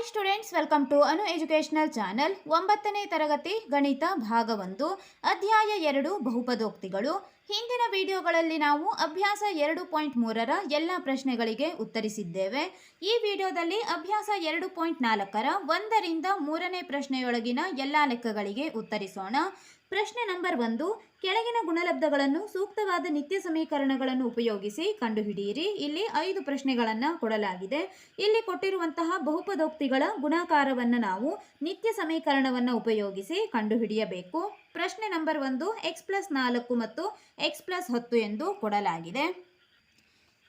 Hi students welcome to Anu educational channel ಒಂಬತ್ತನೇ ತರಗತಿ ಗಣಿತ ಭಾಗ ಒಂದು ಅಧ್ಯಾಯ ಎರಡು, ಬಹುಪದೋಕ್ತಿಗಳು. ಹಿಂದಿನ ವಿಡಿಯೋಗಳಲ್ಲಿ ನಾವು ಅಭ್ಯಾಸ ಎರಡು ಪಾಯಿಂಟ್ ಮೂರರ ಎಲ್ಲ ಪ್ರಶ್ನೆಗಳಿಗೆ ಉತ್ತರಿಸಿದ್ದೇವೆ. ಈ ವಿಡಿಯೋದಲ್ಲಿ ಅಭ್ಯಾಸ ಎರಡು ಪಾಯಿಂಟ್ ನಾಲ್ಕರ ಒಂದರಿಂದ ಮೂರನೇ ಪ್ರಶ್ನೆಯೊಳಗಿನ ಎಲ್ಲ ಲೆಕ್ಕಗಳಿಗೆ ಉತ್ತರಿಸೋಣ. ಪ್ರಶ್ನೆ ನಂಬರ್ ಒಂದು, ಕೆಳಗಿನ ಗುಣಲಬ್ಧಗಳನ್ನು ಸೂಕ್ತವಾದ ನಿತ್ಯ ಸಮೀಕರಣಗಳನ್ನು ಉಪಯೋಗಿಸಿ ಕಂಡುಹಿಡಿಯಿರಿ. ಇಲ್ಲಿ ಐದು ಪ್ರಶ್ನೆಗಳನ್ನು ಕೊಡಲಾಗಿದೆ. ಇಲ್ಲಿ ಕೊಟ್ಟಿರುವಂತಹ ಬಹುಪದೋಕ್ತಿಗಳ ಗುಣಾಕಾರವನ್ನು ನಾವು ನಿತ್ಯ ಸಮೀಕರಣವನ್ನು ಉಪಯೋಗಿಸಿ ಕಂಡುಹಿಡಿಯಬೇಕು. ಪ್ರಶ್ನೆ ನಂಬರ್ ಒಂದು ಎಕ್ಸ್ ಪ್ಲಸ್ ನಾಲ್ಕು ಮತ್ತು ಎಕ್ಸ್ ಪ್ಲಸ್ ಹತ್ತು ಎಂದು ಕೊಡಲಾಗಿದೆ.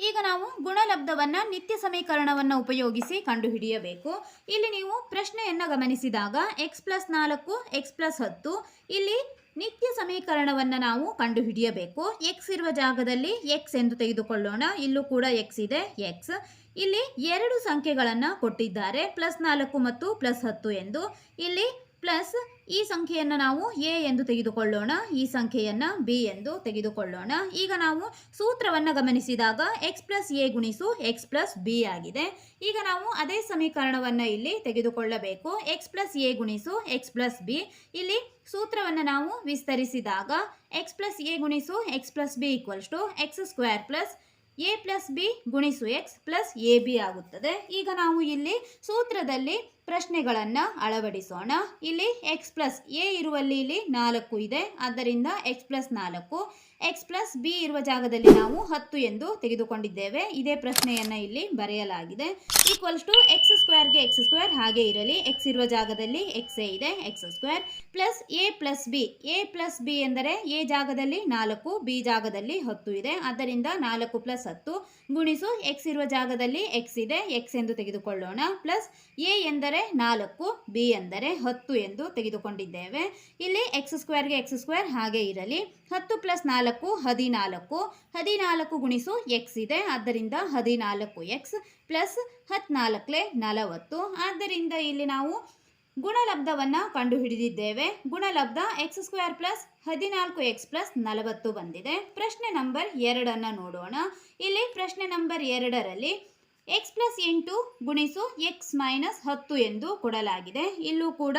ಈಗ ನಾವು ಗುಣಲಬ್ಧವನ್ನ ನಿತ್ಯ ಸಮೀಕರಣವನ್ನು ಉಪಯೋಗಿಸಿ ಕಂಡುಹಿಡಿಯಬೇಕು. ಇಲ್ಲಿ ನೀವು ಪ್ರಶ್ನೆಯನ್ನು ಗಮನಿಸಿದಾಗ ಎಕ್ಸ್ ಪ್ಲಸ್ ನಾಲ್ಕು ಎಕ್ಸ್ ಪ್ಲಸ್ ಹತ್ತು, ಇಲ್ಲಿ ನಿತ್ಯ ಸಮೀಕರಣವನ್ನು ನಾವು ಕಂಡುಹಿಡಿಯಬೇಕು. ಎಕ್ಸ್ ಇರುವ ಜಾಗದಲ್ಲಿ ಎಕ್ಸ್ ಎಂದು ತೆಗೆದುಕೊಳ್ಳೋಣ. ಇಲ್ಲೂ ಕೂಡ ಎಕ್ಸ್ ಇದೆ ಎಕ್ಸ್ ಇಲ್ಲಿ ಎರಡು ಸಂಖ್ಯೆಗಳನ್ನು ಕೊಟ್ಟಿದ್ದಾರೆ ಪ್ಲಸ್ ನಾಲ್ಕು ಮತ್ತು ಪ್ಲಸ್ ಹತ್ತು ಎಂದು. ಇಲ್ಲಿ ಪ್ಲಸ್ ಈ ಸಂಖ್ಯೆಯನ್ನು ನಾವು ಎ ಎಂದು ತೆಗೆದುಕೊಳ್ಳೋಣ, ಈ ಸಂಖ್ಯೆಯನ್ನು ಬಿ ಎಂದು ತೆಗೆದುಕೊಳ್ಳೋಣ. ಈಗ ನಾವು ಸೂತ್ರವನ್ನು ಗಮನಿಸಿದಾಗ ಎಕ್ಸ್ ಪ್ಲಸ್ ಎ ಗುಣಿಸು ಎಕ್ಸ್ ಪ್ಲಸ್ ಬಿ ಆಗಿದೆ. ಈಗ ನಾವು ಅದೇ ಸಮೀಕರಣವನ್ನು ಇಲ್ಲಿ ತೆಗೆದುಕೊಳ್ಳಬೇಕು. ಎಕ್ಸ್ ಪ್ಲಸ್ ಎ ಗುಣಿಸು ಎಕ್ಸ್ ಪ್ಲಸ್ ಬಿ ಇಲ್ಲಿ ಸೂತ್ರವನ್ನು ನಾವು ವಿಸ್ತರಿಸಿದಾಗ ಎಕ್ಸ್ ಪ್ಲಸ್ ಎ ಗುಣಿಸು X plus B equals to X square plus A plus B ಗುಣಿಸು ಎಕ್ಸ್ ಪ್ಲಸ್ ಎ ಬಿ ಆಗುತ್ತದೆ. ಈಗ ನಾವು ಇಲ್ಲಿ ಸೂತ್ರದಲ್ಲಿ ಪ್ರಶ್ನೆಗಳನ್ನು ಅಳವಡಿಸೋಣ. ಇಲ್ಲಿ ಎಕ್ಸ್ ಪ್ಲಸ್ ಎ ಇರುವಲ್ಲಿ ಇಲ್ಲಿ ನಾಲ್ಕು ಇದೆ. ಆದ್ದರಿಂದ ಎಕ್ಸ್ ಪ್ಲಸ್ ನಾಲ್ಕು. ಎಕ್ಸ್ ಪ್ಲಸ್ ಬಿ ಇರುವ ಜಾಗದಲ್ಲಿ ನಾವು ಹತ್ತು ಎಂದು ತೆಗೆದುಕೊಂಡಿದ್ದೇವೆ. ಇದೇ ಪ್ರಶ್ನೆಯನ್ನು ಇಲ್ಲಿ ಬರೆಯಲಾಗಿದೆ. ಈಕ್ವಲ್ಸ್ ಟು ಎಕ್ಸ್ ಸ್ಕ್ವೇರ್ಗೆ ಎಕ್ಸ್ ಸ್ಕ್ವೇರ್ ಹಾಗೆ ಇರಲಿ. ಎಕ್ಸ್ ಇರುವ ಜಾಗದಲ್ಲಿ ಎಕ್ಸ್ ಎ ಇದೆ. X square plus A plus B A plus B ಎಂದರೆ ಎ ಜಾಗದಲ್ಲಿ ನಾಲ್ಕು ಬಿ ಜಾಗದಲ್ಲಿ ಹತ್ತು ಇದೆ. ಆದ್ದರಿಂದ ನಾಲ್ಕು ಪ್ಲಸ್ ಹತ್ತು ಗುಣಿಸು ಎಕ್ಸ್ ಇರುವ ಜಾಗದಲ್ಲಿ ಎಕ್ಸ್ ಇದೆ. ಎಕ್ಸ್ ಎಂದು ತೆಗೆದುಕೊಳ್ಳೋಣ. ಪ್ಲಸ್ ಎ ಎಂದರೆ ನಾಲ್ಕು ಬಿ ಎಂದರೆ ಹತ್ತು ಎಂದು ತೆಗೆದುಕೊಂಡಿದ್ದೇವೆ. ಇಲ್ಲಿ ಎಕ್ಸ್ ಸ್ಕ್ವೇರ್ಗೆ ಎಕ್ಸ್ ಸ್ಕ್ವೇರ್ ಹಾಗೆ ಇರಲಿ. ಹತ್ತು ಪ್ಲಸ್ ನಾಲ್ಕು, ಹದಿನಾಲ್ಕು. ಹದಿನಾಲ್ಕು ಗುಣಿಸು ಎಕ್ಸ್ ಇದೆ. ಆದ್ದರಿಂದ ಹದಿನಾಲ್ಕು ಎಕ್ಸ್ ಪ್ಲಸ್ ಹದಿನಾಲ್ಕಲೆ ನಲವತ್ತು. ಆದ್ದರಿಂದ ಇಲ್ಲಿ ನಾವು ಗುಣಲಬ್ಧವನ್ನು ಕಂಡುಹಿಡಿದಿದ್ದೇವೆ. ಗುಣಲಬ್ಧ ಎಕ್ಸ್ ಸ್ಕ್ವೇರ್ ಪ್ಲಸ್ ಹದಿನಾಲ್ಕು ಎಕ್ಸ್ ಪ್ಲಸ್ ನಲವತ್ತು ಬಂದಿದೆ. ಪ್ರಶ್ನೆ ನಂಬರ್ ಎರಡನ್ನು ನೋಡೋಣ. ಇಲ್ಲಿ ಪ್ರಶ್ನೆ ನಂಬರ್ ಎರಡರಲ್ಲಿ ಎಕ್ಸ್ ಪ್ಲಸ್ ಎಂಟು ಗುಣಿಸು ಎಕ್ಸ್ ಮೈನಸ್ ಹತ್ತು ಎಂದು ಕೊಡಲಾಗಿದೆ. ಇಲ್ಲೂ ಕೂಡ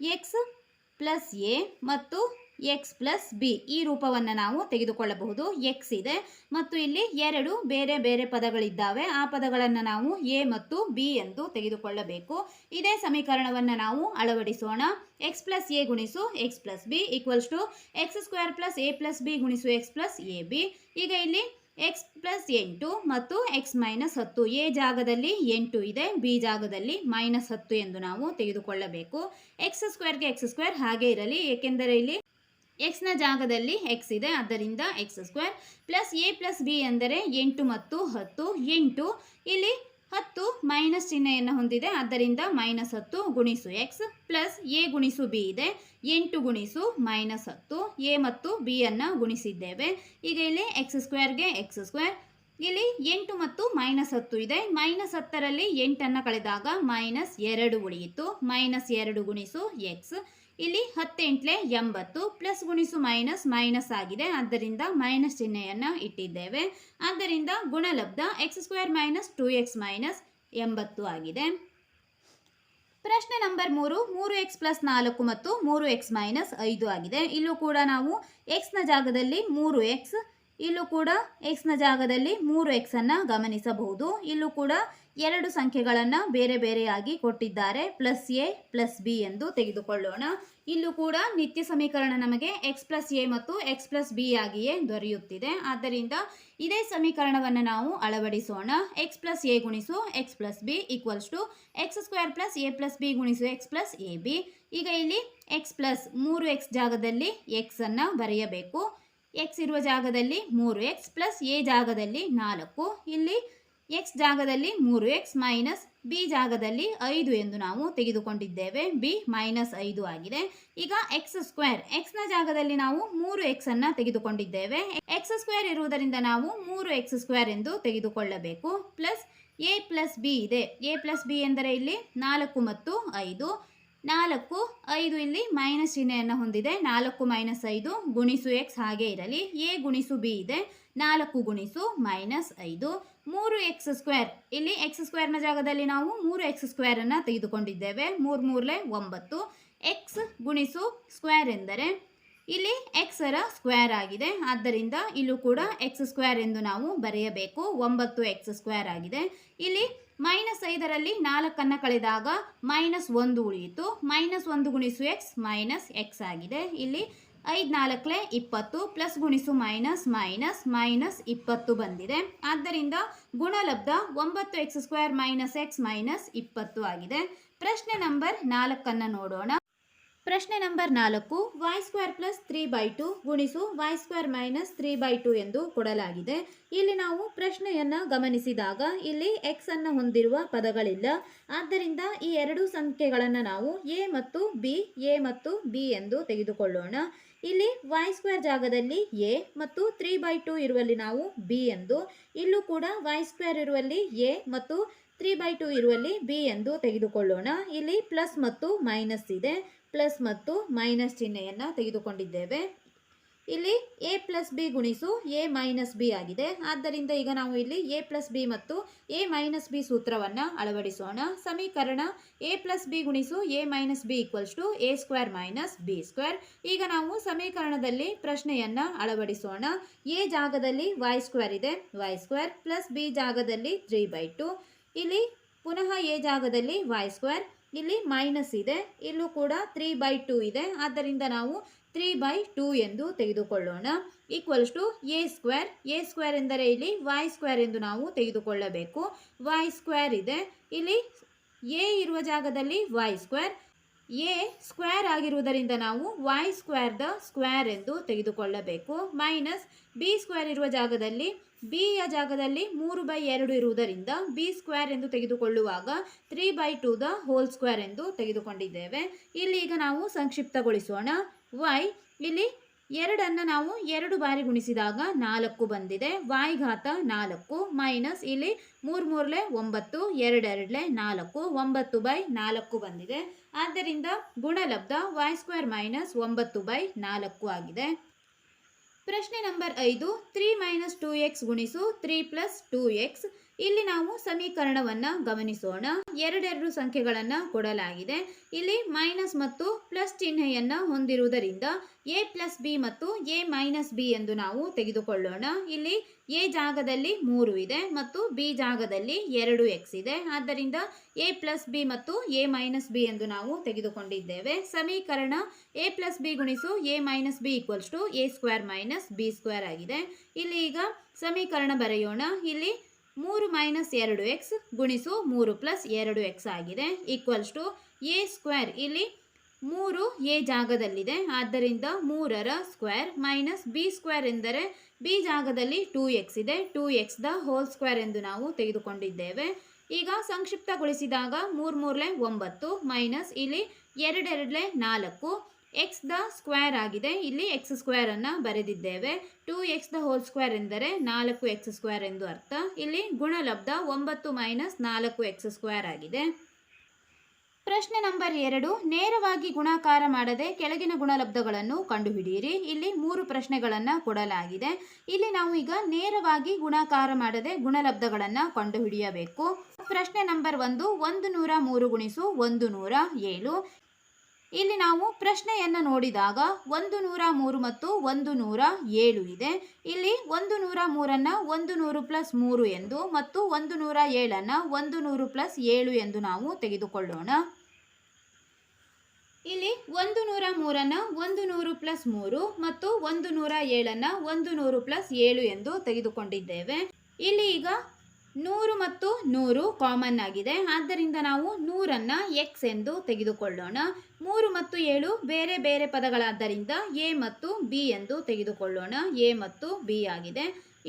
ಎಕ್ಸ್ ಪ್ಲಸ್ ಎ ಮತ್ತು ಎಕ್ಸ್ ಪ್ಲಸ್ ಬಿ ಈ ರೂಪವನ್ನು ನಾವು ತೆಗೆದುಕೊಳ್ಳಬಹುದು. ಎಕ್ಸ್ ಇದೆ. ಮತ್ತು ಇಲ್ಲಿ ಎರಡು ಬೇರೆ ಬೇರೆ ಪದಗಳಿದ್ದಾವೆ. ಆ ಪದಗಳನ್ನು ನಾವು ಎ ಮತ್ತು ಬಿ ಎಂದು ತೆಗೆದುಕೊಳ್ಳಬೇಕು. ಇದೇ ಸಮೀಕರಣವನ್ನು ನಾವು ಅಳವಡಿಸೋಣ. ಎಕ್ಸ್ ಪ್ಲಸ್ ಎ ಗುಣಿಸು X plus B equals to X square plus A plus B ಗುಣಿಸು ಎಕ್ಸ್ ಪ್ಲಸ್ ಎ ಬಿ ಈಗ ಇಲ್ಲಿ ಎಕ್ಸ್ ಪ್ಲಸ್ ಎಂಟು ಮತ್ತು ಎಕ್ಸ್ ಮೈನಸ್ ಹತ್ತು. ಎ ಜಾಗದಲ್ಲಿ ಎಂಟು ಇದೆ. ಬಿ ಜಾಗದಲ್ಲಿ ಮೈನಸ್ ಹತ್ತು ಎಂದು ನಾವು ತೆಗೆದುಕೊಳ್ಳಬೇಕು. ಎಕ್ಸ್ ಸ್ಕ್ವೇರ್ಗೆ ಎಕ್ಸ್ ಸ್ಕ್ವೇರ್ ಹಾಗೆ ಇರಲಿ. ಏಕೆಂದರೆ ಇಲ್ಲಿ ಎಕ್ಸ್ನ ಜಾಗದಲ್ಲಿ ಎಕ್ಸ್ ಇದೆ, ಆದ್ದರಿಂದ X square plus A plus B ಎಂದರೆ ಎಂಟು ಮತ್ತು ಹತ್ತು, ಎಂಟು. ಇಲ್ಲಿ ಹತ್ತು ಮೈನಸ್ ಚಿಹ್ನೆಯನ್ನು ಹೊಂದಿದೆ, ಆದ್ದರಿಂದ ಮೈನಸ್ ಹತ್ತು ಗುಣಿಸು ಎಕ್ಸ್ ಪ್ಲಸ್ ಎ ಗುಣಿಸು ಬಿ ಇದೆ. ಎಂಟು ಗುಣಿಸು ಮೈನಸ್ ಹತ್ತು ಎ ಮತ್ತು ಬಿ ಅನ್ನು ಗುಣಿಸಿದ್ದೇವೆ. ಈಗ ಇಲ್ಲಿ ಎಕ್ಸ್ ಸ್ಕ್ವೇರ್ಗೆ ಎಕ್ಸ್ ಸ್ಕ್ವೇರ್ ಇಲ್ಲಿ ಎಂಟು ಮತ್ತು ಮೈನಸ್ ಹತ್ತು ಇದೆ. ಮೈನಸ್ ಹತ್ತರಲ್ಲಿ ಎಂಟನ್ನು ಕಳೆದಾಗ ಮೈನಸ್ ಎರಡು ಉಳಿಯಿತು. ಮೈನಸ್ ಎರಡು ಗುಣಿಸು ಎಕ್ಸ್ ಇಲ್ಲಿ ಹತ್ತೆಂಟ್ಲೆ ಎಂಬತ್ತು ಪ್ಲಸ್ ಗುಣಿಸು ಮೈನಸ್ ಮೈನಸ್ ಆಗಿದೆ. ಆದ್ದರಿಂದ ಮೈನಸ್ ಚಿಹ್ನೆಯನ್ನು ಇಟ್ಟಿದ್ದೇವೆ. ಆದ್ದರಿಂದ ಗುಣಲಬ್ಧ X square minus two X minus ಎಂಬತ್ತು ಆಗಿದೆ. ಪ್ರಶ್ನೆ ನಂಬರ್ ಮೂರು ಮೂರು ಎಕ್ಸ್ ಪ್ಲಸ್ ನಾಲ್ಕು ಮತ್ತು ಮೂರು ಎಕ್ಸ್ ಮೈನಸ್ ಐದು ಆಗಿದೆ. ಇಲ್ಲೂ ಕೂಡ ನಾವು ಎಕ್ಸ್ನ ಜಾಗದಲ್ಲಿ ಮೂರು ಎಕ್ಸ್ ಇಲ್ಲೂ ಕೂಡ ಎಕ್ಸ್ನ ಜಾಗದಲ್ಲಿ ಮೂರು ಎಕ್ಸನ್ನು ಗಮನಿಸಬಹುದು. ಇಲ್ಲೂ ಕೂಡ ಎರಡು ಸಂಖ್ಯೆಗಳನ್ನು ಬೇರೆ ಬೇರೆಯಾಗಿ ಕೊಟ್ಟಿದ್ದಾರೆ. ಪ್ಲಸ್ ಎ ಪ್ಲಸ್ ಬಿ ಎಂದು ತೆಗೆದುಕೊಳ್ಳೋಣ. ಇಲ್ಲೂ ಕೂಡ ನಿತ್ಯ ಸಮೀಕರಣ ನಮಗೆ ಎಕ್ಸ್ ಪ್ಲಸ್ ಎ ಮತ್ತು ಎಕ್ಸ್ ಪ್ಲಸ್ ಬಿ ಆಗಿಯೇ ದೊರೆಯುತ್ತಿದೆ. ಆದ್ದರಿಂದ ಇದೇ ಸಮೀಕರಣವನ್ನು ನಾವು ಅಳವಡಿಸೋಣ. ಎಕ್ಸ್ ಪ್ಲಸ್ ಎ ಗುಣಿಸು X plus B equals to X square plus A plus B ಗುಣಿಸು ಎಕ್ಸ್ ಪ್ಲಸ್ ಎ ಬಿ ಈಗ ಇಲ್ಲಿ ಎಕ್ಸ್ ಪ್ಲಸ್ ಮೂರು ಎಕ್ಸ್ ಜಾಗದಲ್ಲಿ ಎಕ್ಸನ್ನು ಬರೆಯಬೇಕು. ಎಕ್ಸ್ ಇರುವ ಜಾಗದಲ್ಲಿ ಮೂರು ಎಕ್ಸ್ ಪ್ಲಸ್ ಎ ಜಾಗದಲ್ಲಿ ನಾಲ್ಕು. ಇಲ್ಲಿ ಎಕ್ಸ್ ಜಾಗದಲ್ಲಿ ಮೂರು ಎಕ್ಸ್ ಮೈನಸ್ ಬಿ ಜಾಗದಲ್ಲಿ ಐದು ಎಂದು ನಾವು ತೆಗೆದುಕೊಂಡಿದ್ದೇವೆ. ಬಿ ಮೈನಸ್ ಐದು ಆಗಿದೆ. ಈಗ ಎಕ್ಸ್ ಸ್ಕ್ವೇರ್ ಎಕ್ಸ್ನ ಜಾಗದಲ್ಲಿ ನಾವು ಮೂರು ಎಕ್ಸ್ ಅನ್ನ ತೆಗೆದುಕೊಂಡಿದ್ದೇವೆ. ಎಕ್ಸ್ ಸ್ಕ್ವೇರ್ ಇರುವುದರಿಂದ ನಾವು ಮೂರು ಎಕ್ಸ್ ಸ್ಕ್ವೇರ್ ಎಂದು ತೆಗೆದುಕೊಳ್ಳಬೇಕು. ಪ್ಲಸ್ ಎ ಪ್ಲಸ್ ಬಿ ಇದೆ. ಎ ಪ್ಲಸ್ ಬಿ ಎಂದರೆ ಇಲ್ಲಿ ನಾಲ್ಕು ಮತ್ತು ಐದು. ನಾಲ್ಕು, ಐದು ಇಲ್ಲಿ ಮೈನಸ್ ಚಿಹ್ನೆಯನ್ನು ಹೊಂದಿದೆ. ನಾಲ್ಕು ಮೈನಸ್ ಐದು ಗುಣಿಸು ಎಕ್ಸ್ ಹಾಗೆ ಇರಲಿ. ಎ ಗುಣಿಸು ಬಿ ಇದೆ. ನಾಲ್ಕು ಗುಣಿಸು ಮೈನಸ್ ಐದು. ಮೂರು ಎಕ್ಸ್ ಸ್ಕ್ವೇರ್ ಇಲ್ಲಿ ಎಕ್ಸ್ ಸ್ಕ್ವೇರ್ನ ಜಾಗದಲ್ಲಿ ನಾವು ಮೂರು ಎಕ್ಸ್ ಸ್ಕ್ವೇರನ್ನು ತೆಗೆದುಕೊಂಡಿದ್ದೇವೆ. ಮೂರು ಮೂರಲೆ ಒಂಬತ್ತು. ಎಕ್ಸ್ ಗುಣಿಸು ಸ್ಕ್ವೇರ್ ಎಂದರೆ ಇಲ್ಲಿ ಎಕ್ಸರ ಸ್ಕ್ವೇರ್ ಆಗಿದೆ. ಆದ್ದರಿಂದ ಇಲ್ಲೂ ಕೂಡ ಎಕ್ಸ್ ಸ್ಕ್ವೇರ್ ಎಂದು ನಾವು ಬರೆಯಬೇಕು. ಒಂಬತ್ತು ಎಕ್ಸ್ ಸ್ಕ್ವೇರ್ ಆಗಿದೆ. ಇಲ್ಲಿ ಮೈನಸ್ ಐದರಲ್ಲಿ ನಾಲ್ಕನ್ನು ಕಳೆದಾಗ ಮೈನಸ್ ಒಂದು ಉಳಿಯಿತು. ಮೈನಸ್ ಒಂದು ಗುಣಿಸು ಎಕ್ಸ್ ಮೈನಸ್ ಎಕ್ಸ್ ಆಗಿದೆ. ಇಲ್ಲಿ ಐದು ನಾಲ್ಕಲೆ ಇಪ್ಪತ್ತು ಪ್ಲಸ್ ಗುಣಿಸು ಮೈನಸ್ ಮೈನಸ್ ಮೈನಸ್ ಇಪ್ಪತ್ತು ಬಂದಿದೆ. ಆದ್ದರಿಂದ ಗುಣಲಬ್ಧ ಒಂಬತ್ತು X square minus X minus ಇಪ್ಪತ್ತು ಆಗಿದೆ. ಪ್ರಶ್ನೆ ನಂಬರ್ ನಾಲ್ಕನ್ನು ನೋಡೋಣ. ಪ್ರಶ್ನೆ ನಂಬರ್ ನಾಲ್ಕು Y square plus three by two ಗುಣಿಸು Y square minus three by two ಎಂದು ಕೊಡಲಾಗಿದೆ. ಇಲ್ಲಿ ನಾವು ಪ್ರಶ್ನೆಯನ್ನು ಗಮನಿಸಿದಾಗ ಇಲ್ಲಿ ಎಕ್ಸ್ ಅನ್ನು ಹೊಂದಿರುವ ಪದಗಳಿಲ್ಲ. ಆದ್ದರಿಂದ ಈ ಎರಡು ಸಂಖ್ಯೆಗಳನ್ನು ನಾವು ಎ ಮತ್ತು ಬಿ ಎ ಮತ್ತು ಬಿ ಎಂದು ತೆಗೆದುಕೊಳ್ಳೋಣ. ಇಲ್ಲಿ ವೈ ಸ್ಕ್ವೇರ್ ಜಾಗದಲ್ಲಿ ಎ ಮತ್ತು ತ್ರೀ ಬೈ ಟು ಇರುವಲ್ಲಿ ನಾವು ಬಿ ಎಂದು. ಇಲ್ಲೂ ಕೂಡ ವೈ ಸ್ಕ್ವೇರ್ ಇರುವಲ್ಲಿ ಎ ಮತ್ತು ತ್ರೀ ಬೈ ಟು ಇರುವಲ್ಲಿ ಬಿ ಎಂದು ತೆಗೆದುಕೊಳ್ಳೋಣ. ಇಲ್ಲಿ ಪ್ಲಸ್ ಮತ್ತು ಮೈನಸ್ ಇದೆ. ಪ್ಲಸ್ ಮತ್ತು ಮೈನಸ್ ಚಿಹ್ನೆಯನ್ನು ತೆಗೆದುಕೊಂಡಿದ್ದೇವೆ. ಇಲ್ಲಿ ಎ ಪ್ಲಸ್ ಬಿ ಗುಣಿಸು ಎ ಮೈನಸ್ ಬಿ ಆಗಿದೆ. ಆದ್ದರಿಂದ ಈಗ ನಾವು ಇಲ್ಲಿ ಎ ಪ್ಲಸ್ ಬಿ ಮತ್ತು ಎ ಮೈನಸ್ ಬಿ ಸೂತ್ರವನ್ನು ಅಳವಡಿಸೋಣ. ಸಮೀಕರಣ ಎ ಪ್ಲಸ್ ಬಿ ಗುಣಿಸು A minus B equals to A square minus B square ಈಗ ನಾವು ಸಮೀಕರಣದಲ್ಲಿ ಪ್ರಶ್ನೆಯನ್ನು ಅಳವಡಿಸೋಣ. ಎ ಜಾಗದಲ್ಲಿ ವೈ ಸ್ಕ್ವೇರ್ ಇದೆ. ವೈ ಸ್ಕ್ವೇರ್ ಪ್ಲಸ್ ಬಿ ಜಾಗದಲ್ಲಿ ತ್ರೀ ಬೈ ಟು ಇಲ್ಲಿ ಪುನಃ ಎ ಜಾಗದಲ್ಲಿ ವೈ ಸ್ಕ್ವೇರ್ ಇಲ್ಲಿ ಮೈನಸ್ ಇದೆ, ಇಲ್ಲೂ ಕೂಡ ತ್ರೀ ಬೈ ಟೂ ಇದೆ. ಆದ್ದರಿಂದ ನಾವು ತ್ರೀ ಬೈ ಟೂ ಎಂದು ತೆಗೆದುಕೊಳ್ಳೋಣ. Equals to A square A square ಎಂದರೆ ಇಲ್ಲಿ ವೈ ಸ್ಕ್ವೇರ್ ಎಂದು ನಾವು ತೆಗೆದುಕೊಳ್ಳಬೇಕು. ವೈ ಸ್ಕ್ವೇರ್ ಇದೆ. ಇಲ್ಲಿ ಎ ಇರುವ ಜಾಗದಲ್ಲಿ ವೈ ಸ್ಕ್ವೇರ್ ಎ ಸ್ಕ್ವೇರ್ ಆಗಿರುವುದರಿಂದ ನಾವು ವೈ ಸ್ಕ್ವೇರ್ದ ಸ್ಕ್ವೇರ್ ಎಂದು ತೆಗೆದುಕೊಳ್ಳಬೇಕು. ಮೈನಸ್ ಬಿ ಸ್ಕ್ವೇರ್ ಇರುವ ಜಾಗದಲ್ಲಿ ಬಿಯ ಜಾಗದಲ್ಲಿ ಮೂರು ಬೈ ಎರಡು ಇರುವುದರಿಂದ ಬಿ ಸ್ಕ್ವೇರ್ ಎಂದು ತೆಗೆದುಕೊಳ್ಳುವಾಗ three by two the whole square ಎಂದು ತೆಗೆದುಕೊಂಡಿದ್ದೇವೆ. ಇಲ್ಲಿ ಈಗ ನಾವು ಸಂಕ್ಷಿಪ್ತಗೊಳಿಸೋಣ. ವೈ ಇಲ್ಲಿ ಎರಡನ್ನು ನಾವು ಎರಡು ಬಾರಿ ಗುಣಿಸಿದಾಗ ನಾಲ್ಕು ಬಂದಿದೆ. ವಾಯ್ ಘಾತ ನಾಲ್ಕು ಮೈನಸ್ ಇಲ್ಲಿ ಮೂರು ಮೂರಲೆ ಒಂಬತ್ತು ಎರಡೆರಡಲೆ ನಾಲ್ಕು, ಒಂಬತ್ತು ಬೈ ನಾಲ್ಕು ಬಂದಿದೆ. ಆದ್ದರಿಂದ ಗುಣಲಬ್ಧ ವಾಯ್ ಸ್ಕ್ವೇರ್ ಮೈನಸ್ ಒಂಬತ್ತು ಬೈ ನಾಲ್ಕು ಆಗಿದೆ. ಪ್ರಶ್ನೆ ನಂಬರ್ ಐದು ತ್ರೀ ಮೈನಸ್ ಟೂ ಎಕ್ಸ್ ಗುಣಿಸು ತ್ರೀ ಪ್ಲಸ್ ಟೂ ಎಕ್ಸ್ ಇಲ್ಲಿ ನಾವು ಸಮೀಕರಣವನ್ನು ಗಮನಿಸೋಣ. ಎರಡೆರಡು ಸಂಖ್ಯೆಗಳನ್ನು ಕೊಡಲಾಗಿದೆ. ಇಲ್ಲಿ ಮೈನಸ್ ಮತ್ತು ಪ್ಲಸ್ ಚಿಹ್ನೆಯನ್ನು ಹೊಂದಿರುವುದರಿಂದ ಎ ಪ್ಲಸ್ ಬಿ ಮತ್ತು ಎ ಮೈನಸ್ ಬಿ ಎಂದು ನಾವು ತೆಗೆದುಕೊಳ್ಳೋಣ. ಇಲ್ಲಿ ಎ ಜಾಗದಲ್ಲಿ ಮೂರು ಇದೆ ಮತ್ತು ಬಿ ಜಾಗದಲ್ಲಿ ಎರಡು ಎಕ್ಸ್ ಇದೆ. ಆದ್ದರಿಂದ ಎ ಪ್ಲಸ್ ಬಿ ಮತ್ತು ಎ ಮೈನಸ್ ಬಿ ಎಂದು ನಾವು ತೆಗೆದುಕೊಂಡಿದ್ದೇವೆ. ಸಮೀಕರಣ ಎ ಪ್ಲಸ್ ಬಿ ಗುಣಿಸು A minus B equals to A square minus B square ಆಗಿದೆ. ಇಲ್ಲಿ ಈಗ ಸಮೀಕರಣ ಬರೆಯೋಣ. ಇಲ್ಲಿ ಮೂರು ಮೈನಸ್ ಎರಡು ಎಕ್ಸ್ ಗುಣಿಸು ಮೂರು ಪ್ಲಸ್ ಎರಡು ಎಕ್ಸ್ ಆಗಿದೆ. Equals to A square. ಇಲ್ಲಿ ಮೂರು ಎ ಜಾಗದಲ್ಲಿದೆ. ಆದ್ದರಿಂದ ಮೂರರ ಸ್ಕ್ವೇರ್ ಮೈನಸ್ ಬಿ ಸ್ಕ್ವೇರ್ ಎಂದರೆ ಬಿ ಜಾಗದಲ್ಲಿ ಟೂ ಎಕ್ಸ್ ಇದೆ. Two X the whole square ಎಂದು ನಾವು ತೆಗೆದುಕೊಂಡಿದ್ದೇವೆ. ಈಗ ಸಂಕ್ಷಿಪ್ತಗೊಳಿಸಿದಾಗ ಮೂರು ಮೂರಲೆ ಒಂಬತ್ತು ಮೈನಸ್ ಇಲ್ಲಿ ಎರಡೆರಡಲೆ ನಾಲ್ಕು. ಎಕ್ಸ್ ದ ಸ್ಕ್ವೇರ್ ಆಗಿದೆ. ಇಲ್ಲಿ ಎಕ್ಸ್ ಸ್ಕ್ವೇರ್ ಅನ್ನು ಬರೆದಿದ್ದೇವೆ. Two X the whole square ಎಂದರೆ ನಾಲ್ಕು ಎಕ್ಸ್ ಸ್ಕ್ವೇರ್ ಎಂದು ಅರ್ಥ. ಇಲ್ಲಿ ಗುಣಲಬ್ಧ ಒಂಬತ್ತು ಮೈನಸ್ ನಾಲ್ಕು ಎಕ್ಸ್ ಸ್ಕ್ವೇರ್ ಆಗಿದೆ. ಪ್ರಶ್ನೆ ನಂಬರ್ ಎರಡು, ನೇರವಾಗಿ ಗುಣಾಕಾರ ಮಾಡದೆ ಕೆಳಗಿನ ಗುಣಲಬ್ಧಗಳನ್ನು ಕಂಡುಹಿಡಿಯಿರಿ. ಇಲ್ಲಿ ಮೂರು ಪ್ರಶ್ನೆಗಳನ್ನು ಕೊಡಲಾಗಿದೆ. ಇಲ್ಲಿ ನಾವು ಈಗ ನೇರವಾಗಿ ಗುಣಾಕಾರ ಮಾಡದೆ ಗುಣಲಬ್ಧಗಳನ್ನು ಕಂಡುಹಿಡಿಯಬೇಕು. ಪ್ರಶ್ನೆ ನಂಬರ್ ಒಂದು ಒಂದು ನೂರ ಮೂರು ಗುಣಿಸು ಒಂದು ನೂರ ಏಳು. ಇಲ್ಲಿ ನಾವು ಪ್ರಶ್ನೆಯನ್ನು ನೋಡಿದಾಗ ಒಂದು ನೂರ ಮೂರು ಮತ್ತು ಒಂದು ನೂರ ಏಳು ಇದೆ. ಇಲ್ಲಿ ಒಂದು ನೂರ ಮೂರನ್ನು ಒಂದು ನೂರು ಪ್ಲಸ್ ಮೂರು ಎಂದು ಮತ್ತು ಒಂದು ನೂರ ಏಳನ್ನು ಒಂದು ನೂರು ಪ್ಲಸ್ ಏಳು ಎಂದು ನಾವು ತೆಗೆದುಕೊಳ್ಳೋಣ. ಇಲ್ಲಿ ಒಂದು ನೂರ ಮೂರನ್ನು ಒಂದು ನೂರು ಪ್ಲಸ್ ಮೂರು ಮತ್ತು ಒಂದು ನೂರ ಏಳನ್ನು ಒಂದು ನೂರು ಪ್ಲಸ್ ಏಳು ಎಂದು ತೆಗೆದುಕೊಂಡಿದ್ದೇವೆ. ಇಲ್ಲಿ ಈಗ ನೂರು ಮತ್ತು ನೂರು ಕಾಮನ್ ಆಗಿದೆ. ಆದ್ದರಿಂದ ನಾವು ನೂರನ್ನು ಎಕ್ಸ್ ಎಂದು ತೆಗೆದುಕೊಳ್ಳೋಣ. ಮೂರು ಮತ್ತು ಏಳು ಬೇರೆ ಬೇರೆ ಪದಗಳಾದ್ದರಿಂದ ಎ ಮತ್ತು ಬಿ ಎಂದು ತೆಗೆದುಕೊಳ್ಳೋಣ. ಎ ಮತ್ತು ಬಿ ಆಗಿದೆ.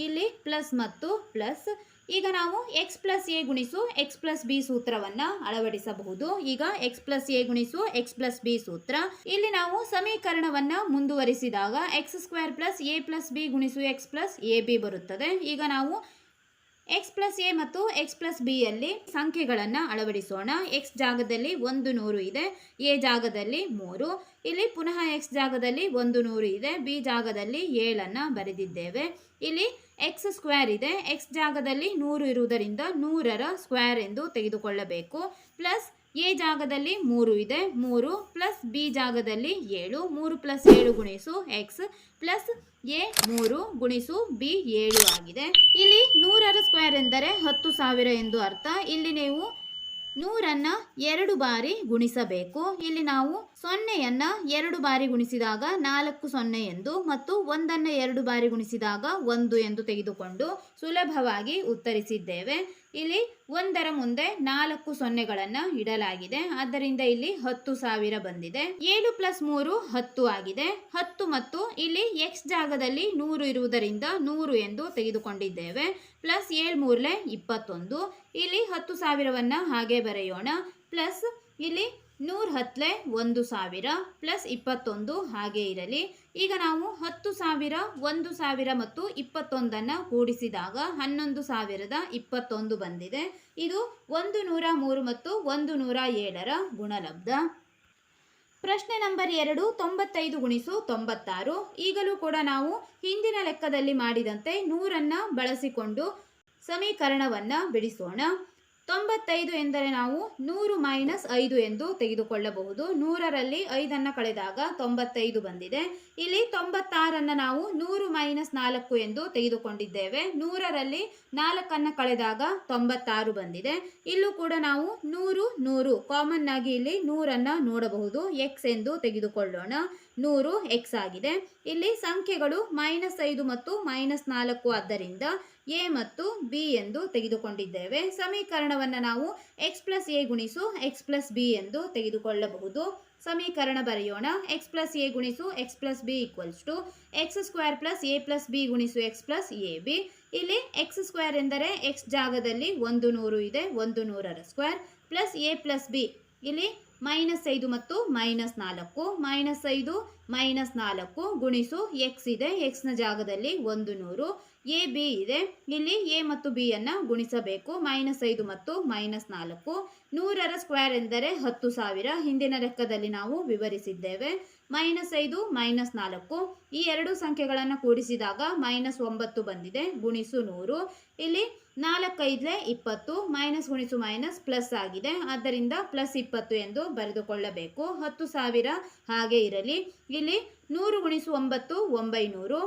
ಇಲ್ಲಿ ಪ್ಲಸ್ ಮತ್ತು ಪ್ಲಸ್ ಈಗ ನಾವು ಎಕ್ಸ್ ಪ್ಲಸ್ ಎ ಗುಣಿಸು ಎಕ್ಸ್ ಪ್ಲಸ್ ಬಿ ಸೂತ್ರವನ್ನು ಅಳವಡಿಸಬಹುದು. ಈಗ ಎಕ್ಸ್ ಪ್ಲಸ್ ಎ ಗುಣಿಸು ಎಕ್ಸ್ ಪ್ಲಸ್ ಬಿ ಸೂತ್ರ. ಇಲ್ಲಿ ನಾವು ಸಮೀಕರಣವನ್ನು ಮುಂದುವರಿಸಿದಾಗ X square plus A plus B ಗುಣಿಸು ಎಕ್ಸ್ ಪ್ಲಸ್ ಎ ಬಿ ಬರುತ್ತದೆ. ಈಗ ನಾವು ಎಕ್ಸ್ ಪ್ಲಸ್ ಎ ಮತ್ತು ಎಕ್ಸ್ ಪ್ಲಸ್ ಬಿಯಲ್ಲಿ ಸಂಖ್ಯೆಗಳನ್ನು ಅಳವಡಿಸೋಣ. ಎಕ್ಸ್ ಜಾಗದಲ್ಲಿ ಒಂದು ನೂರು ಇದೆ ಎ ಜಾಗದಲ್ಲಿ ಮೂರು. ಇಲ್ಲಿ ಪುನಃ ಎಕ್ಸ್ ಜಾಗದಲ್ಲಿ ಒಂದು ನೂರು ಇದೆ ಬಿ ಜಾಗದಲ್ಲಿ ಏಳನ್ನು ಬರೆದಿದ್ದೇವೆ. ಇಲ್ಲಿ ಎಕ್ಸ್ ಸ್ಕ್ವೇರ್ ಇದೆ ಎಕ್ಸ್ ಜಾಗದಲ್ಲಿ ನೂರು ಇರುವುದರಿಂದ ನೂರರ ಸ್ಕ್ವೇರ್ ಎಂದು ತೆಗೆದುಕೊಳ್ಳಬೇಕು. ಪ್ಲಸ್ ಎ ಜಾಗದಲ್ಲಿ ಮೂರು ಇದೆ, ಮೂರು ಪ್ಲಸ್ ಬಿ ಜಾಗದಲ್ಲಿ ಏಳು, ಮೂರು ಪ್ಲಸ್ ಏಳು ಗುಣಿಸು ಎಕ್ಸ್ ಪ್ಲಸ್ ಎ ಮೂರು ಗುಣಿಸು ಬಿ ಏಳು ಆಗಿದೆ. ಇಲ್ಲಿ ನೂರರ ಸ್ಕ್ವೇರ್ ಎಂದರೆ ಹತ್ತು ಸಾವಿರ ಎಂದು ಅರ್ಥ. ಇಲ್ಲಿ ನೀವು ನೂರನ್ನು ಎರಡು ಬಾರಿ ಗುಣಿಸಬೇಕು. ಇಲ್ಲಿ ನಾವು ಸೊನ್ನೆಯನ್ನ ಎರಡು ಬಾರಿ ಗುಣಿಸಿದಾಗ ನಾಲ್ಕು ಸೊನ್ನೆ ಎಂದು ಮತ್ತು ಒಂದನ್ನು ಎರಡು ಬಾರಿ ಗುಣಿಸಿದಾಗ ಒಂದು ಎಂದು ತೆಗೆದುಕೊಂಡು ಸುಲಭವಾಗಿ ಉತ್ತರಿಸಿದ್ದೇವೆ. ಇಲ್ಲಿ ಒಂದರ ಮುಂದೆ ನಾಲ್ಕು ಸೊನ್ನೆಗಳನ್ನು ಇಡಲಾಗಿದೆ. ಆದ್ದರಿಂದ ಇಲ್ಲಿ ಹತ್ತು ಸಾವಿರ ಬಂದಿದೆ. ಏಳು ಪ್ಲಸ್ ಮೂರು ಹತ್ತು ಆಗಿದೆ. ಹತ್ತು ಮತ್ತು ಇಲ್ಲಿ ಎಕ್ಸ್ ಜಾಗದಲ್ಲಿ ನೂರು ಇರುವುದರಿಂದ ನೂರು ಎಂದು ತೆಗೆದುಕೊಂಡಿದ್ದೇವೆ. ಪ್ಲಸ್ ಏಳು ಮೂರಲೆ ಇಪ್ಪತ್ತೊಂದು. ಇಲ್ಲಿ ಹತ್ತು ಸಾವಿರವನ್ನು ಹಾಗೆ ಬರೆಯೋಣ. ಪ್ಲಸ್ ಇಲ್ಲಿ ನೂರ ಹತ್ತಲೆ ಒಂದು ಸಾವಿರ ಪ್ಲಸ್ ಇಪ್ಪತ್ತೊಂದು ಹಾಗೆ ಇರಲಿ. ಈಗ ನಾವು ಹತ್ತು ಸಾವಿರ, ಒಂದು ಸಾವಿರ ಮತ್ತು ಇಪ್ಪತ್ತೊಂದನ್ನು ಕೂಡಿಸಿದಾಗ ಹನ್ನೊಂದು ಸಾವಿರದ ಇಪ್ಪತ್ತೊಂದು ಬಂದಿದೆ. ಇದು ಒಂದು ನೂರ ಮೂರು ಮತ್ತು ಒಂದು ನೂರ ಏಳರ ಗುಣಲಬ್ಧ. ಪ್ರಶ್ನೆ ನಂಬರ್ ಎರಡು, ತೊಂಬತ್ತೈದು ಗುಣಿಸು ತೊಂಬತ್ತಾರು. ಈಗಲೂ ಕೂಡ ನಾವು ಹಿಂದಿನ ಲೆಕ್ಕದಲ್ಲಿ ಮಾಡಿದಂತೆ ನೂರನ್ನು ಬಳಸಿಕೊಂಡು ಸಮೀಕರಣವನ್ನು ಬಿಡಿಸೋಣ. ತೊಂಬತ್ತೈದು ಎಂದರೆ ನಾವು ನೂರು ಮೈನಸ್ ಐದು ಎಂದು ತೆಗೆದುಕೊಳ್ಳಬಹುದು. ನೂರರಲ್ಲಿ ಐದನ್ನು ಕಳೆದಾಗ ತೊಂಬತ್ತೈದು ಬಂದಿದೆ. ಇಲ್ಲಿ ತೊಂಬತ್ತಾರನ್ನು ನಾವು ನೂರು ಮೈನಸ್ ನಾಲ್ಕು ಎಂದು ತೆಗೆದುಕೊಂಡಿದ್ದೇವೆ. ನೂರರಲ್ಲಿ ನಾಲ್ಕನ್ನು ಕಳೆದಾಗ ತೊಂಬತ್ತಾರು ಬಂದಿದೆ. ಇಲ್ಲೂ ಕೂಡ ನಾವು ನೂರು ನೂರು ಕಾಮನ್ ಆಗಿ ಇಲ್ಲಿ ನೂರನ್ನು ನೋಡಬಹುದು. ಎಕ್ಸ್ ಎಂದು ತೆಗೆದುಕೊಳ್ಳೋಣ. ನೂರು ಎಕ್ಸ್ ಆಗಿದೆ. ಇಲ್ಲಿ ಸಂಖ್ಯೆಗಳು ಮೈನಸ್ ಐದು ಮತ್ತು ಮೈನಸ್ ನಾಲ್ಕು ಆದ್ದರಿಂದ ಎ ಮತ್ತು ಬಿ ಎಂದು ತೆಗೆದುಕೊಂಡಿದ್ದೇವೆ. ಸಮೀಕರಣವನ್ನು ನಾವು ಎಕ್ಸ್ ಪ್ಲಸ್ ಎ ಗುಣಿಸು ಎಕ್ಸ್ ಪ್ಲಸ್ ಬಿ ಎಂದು ತೆಗೆದುಕೊಳ್ಳಬಹುದು. ಸಮೀಕರಣ ಬರೆಯೋಣ. ಎಕ್ಸ್ ಪ್ಲಸ್ ಎ ಗುಣಿಸು X plus B equals to X square plus A plus B ಗುಣಿಸು ಎಕ್ಸ್ ಪ್ಲಸ್ ಎ ಬಿ ಇಲ್ಲಿ ಎಕ್ಸ್ ಸ್ಕ್ವೇರ್ ಎಂದರೆ ಎಕ್ಸ್ ಜಾಗದಲ್ಲಿ ಒಂದು ನೂರು ಇದೆ, ಒಂದು ನೂರರ square plus A plus B ಇಲ್ಲಿ ಮೈನಸ್ ಐದು ಮತ್ತು ಮೈನಸ್ ನಾಲ್ಕು, ಮೈನಸ್ ಐದು, ಮೈನಸ್ ನಾಲ್ಕು ಗುಣಿಸು ಎಕ್ಸ್ ಇದೆ. ಎಕ್ಸ್ನ ಜಾಗದಲ್ಲಿ ಒಂದು ನೂರು ಎ ಬಿ ಇದೆ. ಇಲ್ಲಿ ಎ ಮತ್ತು ಬಿಯನ್ನು ಗುಣಿಸಬೇಕು. ಮೈನಸ್ ಐದು ಮತ್ತು ಮೈನಸ್ ನಾಲ್ಕು. ನೂರರ ಸ್ಕ್ವೇರ್ ಎಂದರೆ ಹತ್ತು ಸಾವಿರ. ಹಿಂದಿನ ಲೆಕ್ಕದಲ್ಲಿ ನಾವು ವಿವರಿಸಿದ್ದೇವೆ. ಮೈನಸ್ ಐದು, ಮೈನಸ್ ನಾಲ್ಕು. ಈ ಎರಡು ಸಂಖ್ಯೆಗಳನ್ನು ಕೂಡಿಸಿದಾಗ ಮೈನಸ್ ಒಂಬತ್ತು ಬಂದಿದೆ. ಗುಣಿಸು ನೂರು. ಇಲ್ಲಿ ನಾಲ್ಕೈದ್ಲೆ ಇಪ್ಪತ್ತು, ಮೈನಸ್ ಗುಣಿಸು ಮೈನಸ್ ಪ್ಲಸ್ ಆಗಿದೆ. ಆದ್ದರಿಂದ ಪ್ಲಸ್ ಇಪ್ಪತ್ತು ಎಂದು ಬರೆದುಕೊಳ್ಳಬೇಕು. ಹತ್ತು ಸಾವಿರ ಹಾಗೆ ಇರಲಿ. ಇಲ್ಲಿ ನೂರು ಗುಣಿಸು ಒಂಬತ್ತು, ಒಂಬೈನೂರು.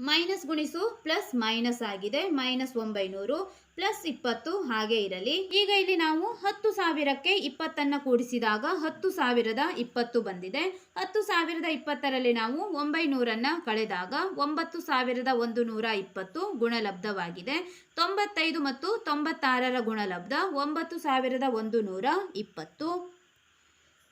ಮೈನಸ್ ಗುಣಿಸು ಪ್ಲಸ್ ಮೈನಸ್ ಆಗಿದೆ. ಮೈನಸ್ ಒಂಬೈನೂರು. ಪ್ಲಸ್ ಇಪ್ಪತ್ತು ಹಾಗೆ ಇರಲಿ. ಈಗ ಇಲ್ಲಿ ನಾವು ಹತ್ತು ಸಾವಿರಕ್ಕೆ ಇಪ್ಪತ್ತನ್ನು ಕೂಡಿಸಿದಾಗ ಹತ್ತು ಸಾವಿರದ ಇಪ್ಪತ್ತು ಬಂದಿದೆ. ಹತ್ತು ಸಾವಿರದ ಇಪ್ಪತ್ತರಲ್ಲಿ ನಾವು ಒಂಬೈನೂರನ್ನು ಕಳೆದಾಗ ಒಂಬತ್ತು ಸಾವಿರದ ಒಂದು ನೂರ ಇಪ್ಪತ್ತು ಗುಣಲಬ್ಧವಾಗಿದೆ. ತೊಂಬತ್ತೈದು ಮತ್ತು ತೊಂಬತ್ತಾರರ ಗುಣಲಬ್ಧ ಒಂಬತ್ತು ಸಾವಿರದ ಒಂದು ನೂರ ಇಪ್ಪತ್ತು.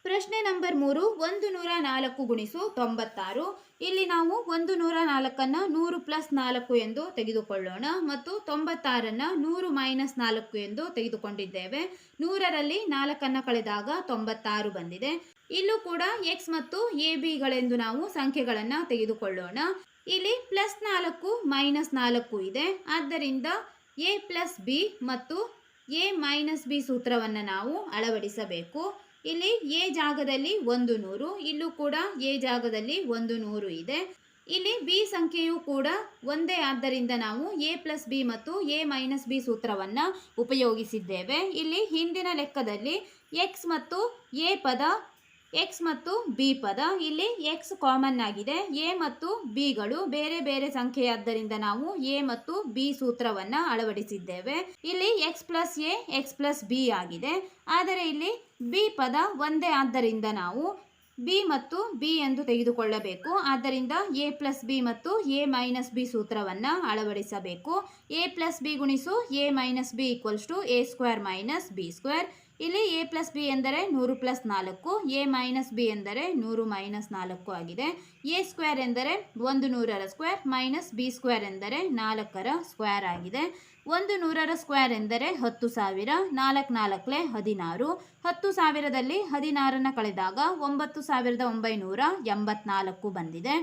ಪ್ರಶ್ನೆ ನಂಬರ್ ಮೂರು, ಒಂದು ನೂರ ನಾಲ್ಕು ಗುಣಿಸು ತೊಂಬತ್ತಾರು. ಇಲ್ಲಿ ನಾವು ಒಂದು ನೂರ ನಾಲ್ಕನ್ನು ನೂರು ಪ್ಲಸ್ ನಾಲ್ಕು ಎಂದು ತೆಗೆದುಕೊಳ್ಳೋಣ ಮತ್ತು ತೊಂಬತ್ತಾರನ್ನು ನೂರು ಮೈನಸ್ ನಾಲ್ಕು ಎಂದು ತೆಗೆದುಕೊಂಡಿದ್ದೇವೆ. ನೂರರಲ್ಲಿ ನಾಲ್ಕನ್ನು ಕಳೆದಾಗ ತೊಂಬತ್ತಾರು ಬಂದಿದೆ. ಇಲ್ಲೂ ಕೂಡ ಎಕ್ಸ್ ಮತ್ತು ಎ ಬಿಗಳೆಂದು ನಾವು ಸಂಖ್ಯೆಗಳನ್ನು ತೆಗೆದುಕೊಳ್ಳೋಣ. ಇಲ್ಲಿ ಪ್ಲಸ್ ನಾಲ್ಕು, ಮೈನಸ್ ನಾಲ್ಕು ಇದೆ. ಆದ್ದರಿಂದ ಎ ಪ್ಲಸ್ ಬಿ ಮತ್ತು ಎ ಮೈನಸ್ ಬಿ ಸೂತ್ರವನ್ನು ನಾವು ಅಳವಡಿಸಬೇಕು. ಇಲ್ಲಿ ಎ ಜಾಗದಲ್ಲಿ ಒಂದು ನೂರು, ಇಲ್ಲೂ ಕೂಡ ಎ ಜಾಗದಲ್ಲಿ ಒಂದು ನೂರು ಇದೆ. ಇಲ್ಲಿ ಬಿ ಸಂಖ್ಯೆಯು ಕೂಡ ಒಂದೇ ಆದ್ದರಿಂದ ನಾವು ಎ ಪ್ಲಸ್ ಬಿ ಮತ್ತು ಎ ಮೈನಸ್ ಬಿ ಸೂತ್ರವನ್ನು ಉಪಯೋಗಿಸಿದ್ದೇವೆ. ಇಲ್ಲಿ ಹಿಂದಿನ ಲೆಕ್ಕದಲ್ಲಿ ಎಕ್ಸ್ ಮತ್ತು ಎ ಪದ ಎಕ್ಸ್ ಮತ್ತು ಬಿ ಪದ ಇಲ್ಲಿ ಎಕ್ಸ್ ಕಾಮನ್ ಆಗಿದೆ. ಎ ಮತ್ತು ಬಿಗಳು ಬೇರೆ ಬೇರೆ ಸಂಖ್ಯೆಯಾದ್ದರಿಂದ ನಾವು ಎ ಮತ್ತು ಬಿ ಸೂತ್ರವನ್ನು ಅಳವಡಿಸಿದ್ದೇವೆ. ಇಲ್ಲಿ X plus A X plus B ಆಗಿದೆ. ಆದರೆ ಇಲ್ಲಿ ಬಿ ಪದ ಒಂದೇ ಆದ್ದರಿಂದ ನಾವು ಬಿ ಮತ್ತು ಬಿ ಎಂದು ತೆಗೆದುಕೊಳ್ಳಬೇಕು. ಆದ್ದರಿಂದ ಎ ಪ್ಲಸ್ ಬಿ ಮತ್ತು ಎ ಮೈನಸ್ ಬಿ ಸೂತ್ರವನ್ನು ಅಳವಡಿಸಬೇಕು. ಎ ಪ್ಲಸ್ ಬಿ ಗುಣಿಸು A minus B equals to A square minus B square. ಇಲ್ಲಿ ಎ ಪ್ಲಸ್ ಬಿ ಎಂದರೆ ನೂರು ಪ್ಲಸ್ ನಾಲ್ಕು, ಎ ಮೈನಸ್ ಬಿ ಎಂದರೆ ನೂರು ಮೈನಸ್ ನಾಲ್ಕು ಆಗಿದೆ. ಎ ಸ್ಕ್ವೇರ್ ಎಂದರೆ ಒಂದು ನೂರರ ಸ್ಕ್ವೇರ್ ಮೈನಸ್ ಬಿ ಸ್ಕ್ವೇರ್ ಎಂದರೆ ನಾಲ್ಕರ ಸ್ಕ್ವೇರ್ ಆಗಿದೆ. ಒಂದು ನೂರರ ಸ್ಕ್ವೇರ್ ಎಂದರೆ ಹತ್ತು ಸಾವಿರ, ನಾಲ್ಕು ನಾಲ್ಕಲೆ ಹದಿನಾರು, ಹತ್ತು ಸಾವಿರದಲ್ಲಿ ಹದಿನಾರನ್ನು ಕಳೆದಾಗ ಒಂಬತ್ತು ಸಾವಿರದ ಒಂಬೈನೂರ ಎಂಬತ್ನಾಲ್ಕು ಬಂದಿದೆ.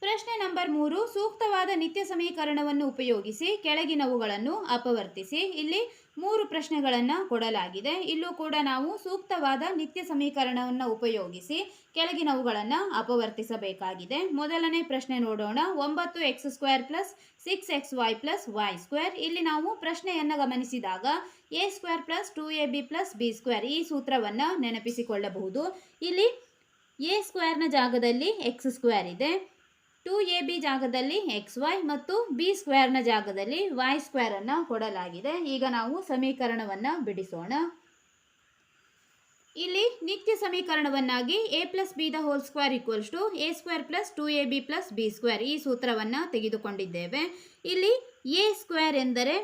ಪ್ರಶ್ನೆ ನಂಬರ್ ಮೂರು, ಸೂಕ್ತವಾದ ನಿತ್ಯ ಸಮೀಕರಣವನ್ನು ಉಪಯೋಗಿಸಿ ಕೆಳಗಿನವುಗಳನ್ನು ಅಪವರ್ತಿಸಿ. ಇಲ್ಲಿ ಮೂರು ಪ್ರಶ್ನೆಗಳನ್ನು ಕೊಡಲಾಗಿದೆ. ಇಲ್ಲೂ ಕೂಡ ನಾವು ಸೂಕ್ತವಾದ ನಿತ್ಯ ಸಮೀಕರಣವನ್ನು ಉಪಯೋಗಿಸಿ ಕೆಳಗಿನವುಗಳನ್ನು ಅಪವರ್ತಿಸಬೇಕಾಗಿದೆ. ಮೊದಲನೇ ಪ್ರಶ್ನೆ ನೋಡೋಣ. ಒಂಬತ್ತು X square plus six X Y plus Y square. ಇಲ್ಲಿ ನಾವು ಪ್ರಶ್ನೆಯನ್ನು ಗಮನಿಸಿದಾಗ A square plus two A B plus B square ಈ ಸೂತ್ರವನ್ನು ನೆನಪಿಸಿಕೊಳ್ಳಬಹುದು. ಇಲ್ಲಿ ಎ ಸ್ಕ್ವೇರ್ನ ಜಾಗದಲ್ಲಿ ಎಕ್ಸ್ ಸ್ಕ್ವೇರ್ ಇದೆ. ಟು ಎ ಬಿ ಜಾಗದಲ್ಲಿ ಎಕ್ಸ್ ವೈ ಮತ್ತು ಬಿ ಸ್ಕ್ವೇರ್ನ ಜಾಗದಲ್ಲಿ ವೈ ಸ್ಕ್ವೇರನ್ನು ಕೊಡಲಾಗಿದೆ. ಈಗ ನಾವು ಸಮೀಕರಣವನ್ನು ಬಿಡಿಸೋಣ. ಇಲ್ಲಿ ನಿತ್ಯ ಸಮೀಕರಣವನ್ನಾಗಿ A plus B the whole square equals to A square plus two A B plus B square ಈ ಸೂತ್ರವನ್ನು ತೆಗೆದುಕೊಂಡಿದ್ದೇವೆ. ಇಲ್ಲಿ ಎ ಸ್ಕ್ವೇರ್ ಎಂದರೆ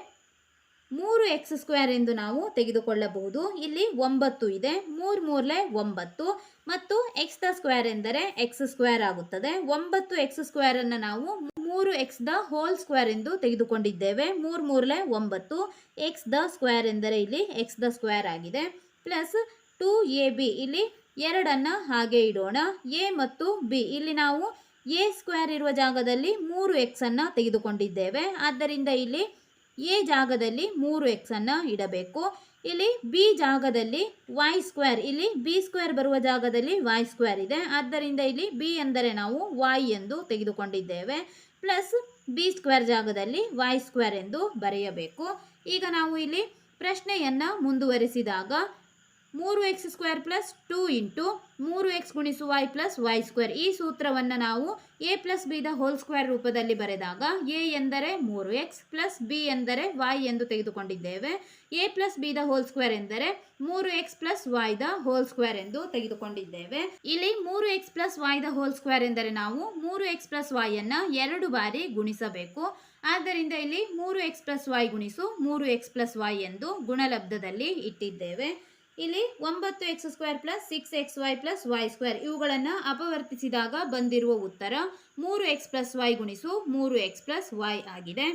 ಮೂರು ಎಕ್ಸ್ ಸ್ಕ್ವೇರ್ ಎಂದು ನಾವು ತೆಗೆದುಕೊಳ್ಳಬಹುದು. ಇಲ್ಲಿ ಒಂಬತ್ತು ಇದೆ. ಮೂರು ಮೂರಲೆ ಒಂಬತ್ತು. ಮತ್ತು ಎಕ್ಸ್ ದ ಸ್ಕ್ವೇರ್ ಎಂದರೆ ಎಕ್ಸ್ ಸ್ಕ್ವೇರ್ ಆಗುತ್ತದೆ. ಒಂಬತ್ತು ಎಕ್ಸ್ ಸ್ಕ್ವೇರ್ ಅನ್ನು ನಾವು ಮೂರು ಎಕ್ಸ್ ದ ಹೋಲ್ ಸ್ಕ್ವೇರ್ ಎಂದು ತೆಗೆದುಕೊಂಡಿದ್ದೇವೆ. ಮೂರು ಮೂರಲೆ ಒಂಬತ್ತು. ಎಕ್ಸ್ ದ ಸ್ಕ್ವೇರ್ ಎಂದರೆ ಇಲ್ಲಿ ಎಕ್ಸ್ ದ ಸ್ಕ್ವೇರ್ ಆಗಿದೆ. Plus two A B. ಇಲ್ಲಿ ಎರಡನ್ನು ಹಾಗೆ ಇಡೋಣ. ಎ ಮತ್ತು ಬಿ. ಇಲ್ಲಿ ನಾವು ಎ ಸ್ಕ್ವೇರ್ ಇರುವ ಜಾಗದಲ್ಲಿ ಮೂರು ಎಕ್ಸನ್ನು ತೆಗೆದುಕೊಂಡಿದ್ದೇವೆ. ಆದ್ದರಿಂದ ಇಲ್ಲಿ ಎ ಜಾಗದಲ್ಲಿ ಮೂರು ಎಕ್ಸನ್ನು ಇಡಬೇಕು. ಇಲ್ಲಿ ಬಿ ಜಾಗದಲ್ಲಿ ವೈ ಸ್ಕ್ವೇರ್ ಇಲ್ಲಿ ಬಿ ಸ್ಕ್ವೇರ್ ಬರುವ ಜಾಗದಲ್ಲಿ ವೈ ಸ್ಕ್ವೇರ್ ಇದೆ. ಆದ್ದರಿಂದ ಇಲ್ಲಿ ಬಿ ಎಂದರೆ ನಾವು ವೈ ಎಂದು ತೆಗೆದುಕೊಂಡಿದ್ದೇವೆ. ಪ್ಲಸ್ ಬಿ ಸ್ಕ್ವೇರ್ ಜಾಗದಲ್ಲಿ ವೈ ಸ್ಕ್ವೇರ್ ಎಂದು ಬರೆಯಬೇಕು. ಈಗ ನಾವು ಇಲ್ಲಿ ಪ್ರಶ್ನೆಯನ್ನು ಮುಂದುವರಿಸಿದಾಗ ಮೂರು X square plus two into ಮೂರು ಎಕ್ಸ್ ಗುಣಿಸು ವೈ ಪ್ಲಸ್ ವೈ ಸ್ಕ್ವೇರ್. ಈ ಸೂತ್ರವನ್ನು ನಾವು A plus B the whole square ರೂಪದಲ್ಲಿ ಬರೆದಾಗ ಎ ಎಂದರೆ ಮೂರು ಎಕ್ಸ್ ಪ್ಲಸ್ ಬಿ ಎಂದರೆ ವೈ ಎಂದು ತೆಗೆದುಕೊಂಡಿದ್ದೇವೆ. A plus B the whole square ಎಂದರೆ ಮೂರು X plus Y the whole square ಎಂದು ತೆಗೆದುಕೊಂಡಿದ್ದೇವೆ. ಇಲ್ಲಿ ಮೂರು X plus Y the whole square ಎಂದರೆ ನಾವು ಮೂರು ಎಕ್ಸ್ ಪ್ಲಸ್ ವೈ ಅನ್ನು ಎರಡು ಬಾರಿ ಗುಣಿಸಬೇಕು. ಆದ್ದರಿಂದ ಇಲ್ಲಿ ಮೂರು ಎಕ್ಸ್ ಪ್ಲಸ್ ವೈ ಗುಣಿಸು ಮೂರು ಎಕ್ಸ್ ಪ್ಲಸ್ ವೈ ಎಂದು ಗುಣಲಬ್ಧದಲ್ಲಿ ಇಟ್ಟಿದ್ದೇವೆ. ಇಲ್ಲಿ ಒಂಬತ್ತು X square plus six X Y plus Y square ಇವುಗಳನ್ನು ಅಪವರ್ತಿಸಿದಾಗ ಬಂದಿರುವ ಉತ್ತರ ಮೂರು ಎಕ್ಸ್ ಪ್ಲಸ್ ವೈ ಗುಣಿಸು ಮೂರು ಎಕ್ಸ್ ಪ್ಲಸ್ ವೈ ಆಗಿದೆ.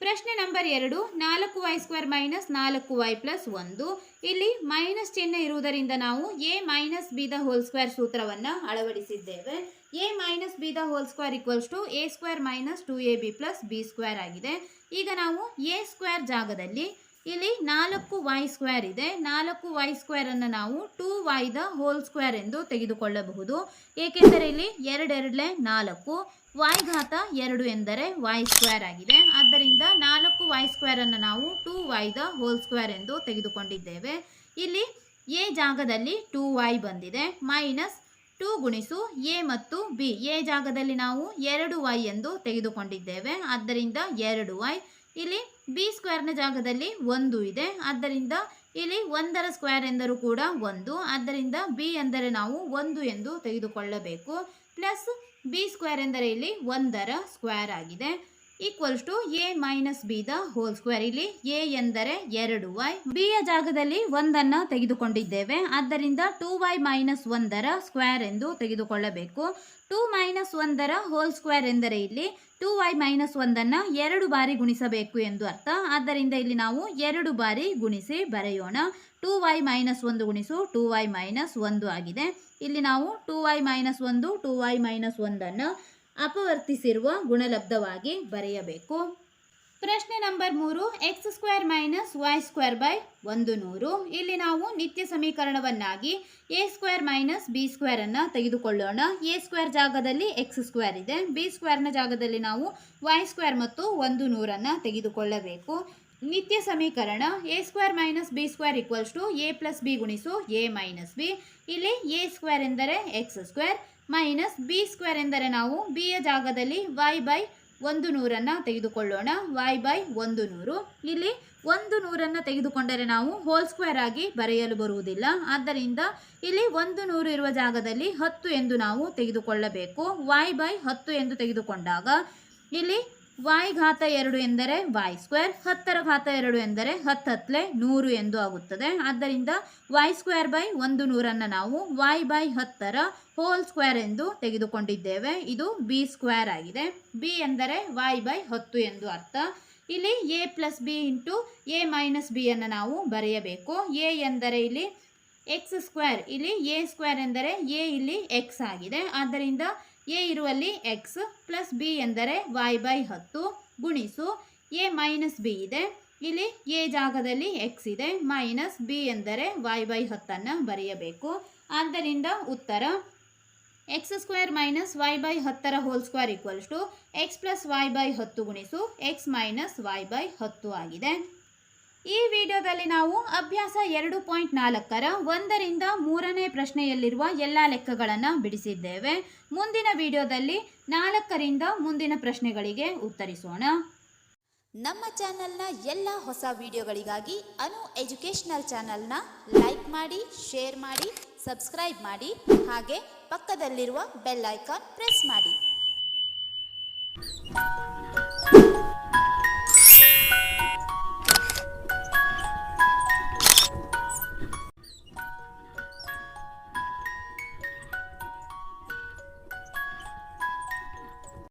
ಪ್ರಶ್ನೆ ನಂಬರ್ ಎರಡು, ನಾಲ್ಕು ವೈ ಸ್ಕ್ವೇರ್ ಮೈನಸ್ ನಾಲ್ಕು ವೈ ಪ್ಲಸ್ ಒಂದು. ಇಲ್ಲಿ ಮೈನಸ್ ಚಿಹ್ನೆ ಇರುವುದರಿಂದ ನಾವು A minus B the whole square ಸೂತ್ರವನ್ನು ಅಳವಡಿಸಿದ್ದೇವೆ. A minus B the whole square equals to A square minus two A B plus B square ಆಗಿದೆ. ಈಗ ನಾವು ಎ ಸ್ಕ್ವೇರ್ ಜಾಗದಲ್ಲಿ ಇಲ್ಲಿ ನಾಲ್ಕು ವೈ ಸ್ಕ್ವೇರ್ ಇದೆ. ನಾಲ್ಕು ವೈ ಸ್ಕ್ವೇರ್ ಅನ್ನು ನಾವು two Y the whole square ಎಂದು ತೆಗೆದುಕೊಳ್ಳಬಹುದು. ಏಕೆಂದರೆ ಇಲ್ಲಿ ಎರಡೆರಡಲೆ ನಾಲ್ಕು ವೈ ಘಾತ ಎರಡು ಎಂದರೆ ವೈ ಸ್ಕ್ವೇರ್ ಆಗಿದೆ. ಆದ್ದರಿಂದ ನಾಲ್ಕು ವೈ ಸ್ಕ್ವೇರನ್ನು ನಾವು two Y the whole square ಎಂದು ತೆಗೆದುಕೊಂಡಿದ್ದೇವೆ. ಇಲ್ಲಿ ಎ ಜಾಗದಲ್ಲಿ ಟೂ ವೈ ಬಂದಿದೆ. ಮೈನಸ್ ಟೂ ಗುಣಿಸು ಎ ಮತ್ತು ಬಿ. ಎ ಜಾಗದಲ್ಲಿ ನಾವು ಎರಡು ವೈ ಎಂದು ತೆಗೆದುಕೊಂಡಿದ್ದೇವೆ. ಆದ್ದರಿಂದ ಎರಡು ವೈ ಇಲ್ಲಿ ಬಿ ಸ್ಕ್ವೇರ್ನ ಜಾಗದಲ್ಲಿ ಒಂದು ಇದೆ. ಆದ್ದರಿಂದ ಇಲ್ಲಿ ಒಂದರ ಸ್ಕ್ವೇರ್ ಎಂದರೂ ಕೂಡ ಒಂದು. ಆದ್ದರಿಂದ ಬಿ ಎಂದರೆ ನಾವು ಒಂದು ಎಂದು ತೆಗೆದುಕೊಳ್ಳಬೇಕು. ಪ್ಲಸ್ ಬಿ ಸ್ಕ್ವೇರ್ ಎಂದರೆ ಇಲ್ಲಿ ಒಂದರ ಸ್ಕ್ವೇರ್ ಆಗಿದೆ. Equals to A minus B the whole square ಇಲ್ಲಿ ಎ ಎಂದರೆ ಎರಡು ವೈ ಬಿ ಯ ಜಾಗದಲ್ಲಿ ಒಂದನ್ನು ತೆಗೆದುಕೊಂಡಿದ್ದೇವೆ. ಆದ್ದರಿಂದ ಟೂ ವೈ ಮೈನಸ್ ಒಂದರ ಸ್ಕ್ವೇರ್ ಎಂದು ತೆಗೆದುಕೊಳ್ಳಬೇಕು. ಟೂ ಮೈನಸ್ ಒಂದರ ಹೋಲ್ ಸ್ಕ್ವೇರ್ ಎಂದರೆ ಇಲ್ಲಿ ಟೂ ವೈ ಮೈನಸ್ ಒಂದನ್ನು ಎರಡು ಬಾರಿ ಗುಣಿಸಬೇಕು ಎಂದು ಅರ್ಥ. ಆದ್ದರಿಂದ ಇಲ್ಲಿ ನಾವು ಎರಡು ಬಾರಿ ಗುಣಿಸಿ ಬರೆಯೋಣ. ಟೂ ವೈ ಮೈನಸ್ ಒಂದು ಗುಣಿಸು ಟೂ ವೈ ಮೈನಸ್ ಒಂದು ಆಗಿದೆ. ಇಲ್ಲಿ ನಾವು ಟೂ ವೈ ಮೈನಸ್ ಒಂದು ಟೂ ವೈ ಮೈನಸ್ ಒಂದನ್ನು ಅಪವರ್ತಿಸಿರುವ ಗುಣಲಬ್ಧವಾಗಿ ಬರೆಯಬೇಕು. ಪ್ರಶ್ನೆ ನಂಬರ್ ಮೂರು X square minus Y square by ಒಂದು ನೂರು. ಇಲ್ಲಿ ನಾವು ನಿತ್ಯ ಸಮೀಕರಣವನ್ನಾಗಿ A square minus B square ಅನ್ನು ತೆಗೆದುಕೊಳ್ಳೋಣ. ಎ ಸ್ಕ್ವೇರ್ ಜಾಗದಲ್ಲಿ ಎಕ್ಸ್ ಸ್ಕ್ವೇರ್ ಇದೆ. ಬಿ ಸ್ಕ್ವೇರ್ನ ಜಾಗದಲ್ಲಿ ನಾವು ವೈ ಸ್ಕ್ವೇರ್ ಮತ್ತು ಒಂದು ನೂರನ್ನು ತೆಗೆದುಕೊಳ್ಳಬೇಕು. ನಿತ್ಯ ಸಮೀಕರಣ A square minus B square equals to A plus B ಗುಣಿಸು ಎ ಮೈನಸ್ ಬಿ ಇಲ್ಲಿ ಎ ಸ್ಕ್ವೇರ್ ಎಂದರೆ X square minus B square ಎಂದರೆ ನಾವು ಬಿ ಯ ಜಾಗದಲ್ಲಿ ವೈ ಬೈ ಒಂದು ನೂರನ್ನು ತೆಗೆದುಕೊಳ್ಳೋಣ. ವೈ ಬೈ ಒಂದು ನೂರು. ಇಲ್ಲಿ ಒಂದು ನೂರನ್ನು ತೆಗೆದುಕೊಂಡರೆ ನಾವು ಹೋಲ್ ಸ್ಕ್ವೇರ್ ಆಗಿ ಬರೆಯಲು ಬರುವುದಿಲ್ಲ. ಆದ್ದರಿಂದ ಇಲ್ಲಿ ಒಂದು ನೂರು ಇರುವ ಜಾಗದಲ್ಲಿ ಹತ್ತು ಎಂದು ನಾವು ತೆಗೆದುಕೊಳ್ಳಬೇಕು. ವೈ ಬೈ ಹತ್ತು ಎಂದು ತೆಗೆದುಕೊಂಡಾಗ ಇಲ್ಲಿ ವೈ ಘಾತ ಎರಡು ಎಂದರೆ ವಾಯ್ ಸ್ಕ್ವೇರ್ ಹತ್ತರ ಘಾತ ಎರಡು ಎಂದರೆ ಹತ್ತತ್ಲೆ ನೂರು ಎಂದು ಆಗುತ್ತದೆ. ಆದ್ದರಿಂದ ವಾಯ್ ಸ್ಕ್ವೇರ್ ಬೈ ಒಂದು ನೂರನ್ನು ನಾವು ವಾಯ್ ಬೈ ಹತ್ತರ ಹೋಲ್ ಸ್ಕ್ವೇರ್ ಎಂದು ತೆಗೆದುಕೊಂಡಿದ್ದೇವೆ. ಇದು ಬಿ ಸ್ಕ್ವೇರ್ ಆಗಿದೆ. ಬಿ ಎಂದರೆ ವಾಯ್ ಬೈ ಹತ್ತು ಎಂದು ಅರ್ಥ. ಇಲ್ಲಿ A plus B into A minus ಬಿಯನ್ನು ನಾವು ಬರೆಯಬೇಕು. ಎ ಎಂದರೆ ಇಲ್ಲಿ ಎಕ್ಸ್ ಸ್ಕ್ವೇರ್, ಇಲ್ಲಿ ಎ ಸ್ಕ್ವೇರ್ ಎಂದರೆ ಎ ಇಲ್ಲಿ ಎಕ್ಸ್ ಆಗಿದೆ. ಆದ್ದರಿಂದ ಎ ಇರುವಲ್ಲಿ ಎಕ್ಸ್ ಪ್ಲಸ್ ಬಿ ಎಂದರೆ ವೈ ಬೈ ಹತ್ತು ಗುಣಿಸು ಎ ಮೈನಸ್ ಬಿ ಇದೆ. ಇಲ್ಲಿ ಎ ಜಾಗದಲ್ಲಿ ಎಕ್ಸ್ ಇದೆ ಮೈನಸ್ ಬಿ ಎಂದರೆ ವೈ ಬೈ ಹತ್ತನ್ನು ಬರೆಯಬೇಕು. ಆದ್ದರಿಂದ ಉತ್ತರ X square minus Y by ಹತ್ತರ whole square equals to X plus Y by ಹತ್ತು ಗುಣಿಸು ಎಕ್ಸ್ ಮೈನಸ್ ವೈ ಬೈ ಹತ್ತು ಆಗಿದೆ. ಈ ವಿಡಿಯೋದಲ್ಲಿ ನಾವು ಅಭ್ಯಾಸ ಎರಡು ಪಾಯಿಂಟ್ ನಾಲ್ಕರ ಒಂದರಿಂದ ಮೂರನೇ ಪ್ರಶ್ನೆಯಲ್ಲಿರುವ ಎಲ್ಲ ಲೆಕ್ಕಗಳನ್ನು ಬಿಡಿಸಿದ್ದೇವೆ. ಮುಂದಿನ ವಿಡಿಯೋದಲ್ಲಿ ನಾಲ್ಕರಿಂದ ಮುಂದಿನ ಪ್ರಶ್ನೆಗಳಿಗೆ ಉತ್ತರಿಸೋಣ. ನಮ್ಮ ಚಾನೆಲ್ನ ಎಲ್ಲ ಹೊಸ ವಿಡಿಯೋಗಳಿಗಾಗಿ ಅನು ಎಜುಕೇಷನಲ್ ಚಾನೆಲ್ನ ಲೈಕ್ ಮಾಡಿ, ಶೇರ್ ಮಾಡಿ, ಸಬ್ಸ್ಕ್ರೈಬ್ ಮಾಡಿ, ಹಾಗೆ ಪಕ್ಕದಲ್ಲಿರುವ ಬೆಲ್ ಐಕಾನ್ ಪ್ರೆಸ್ ಮಾಡಿ.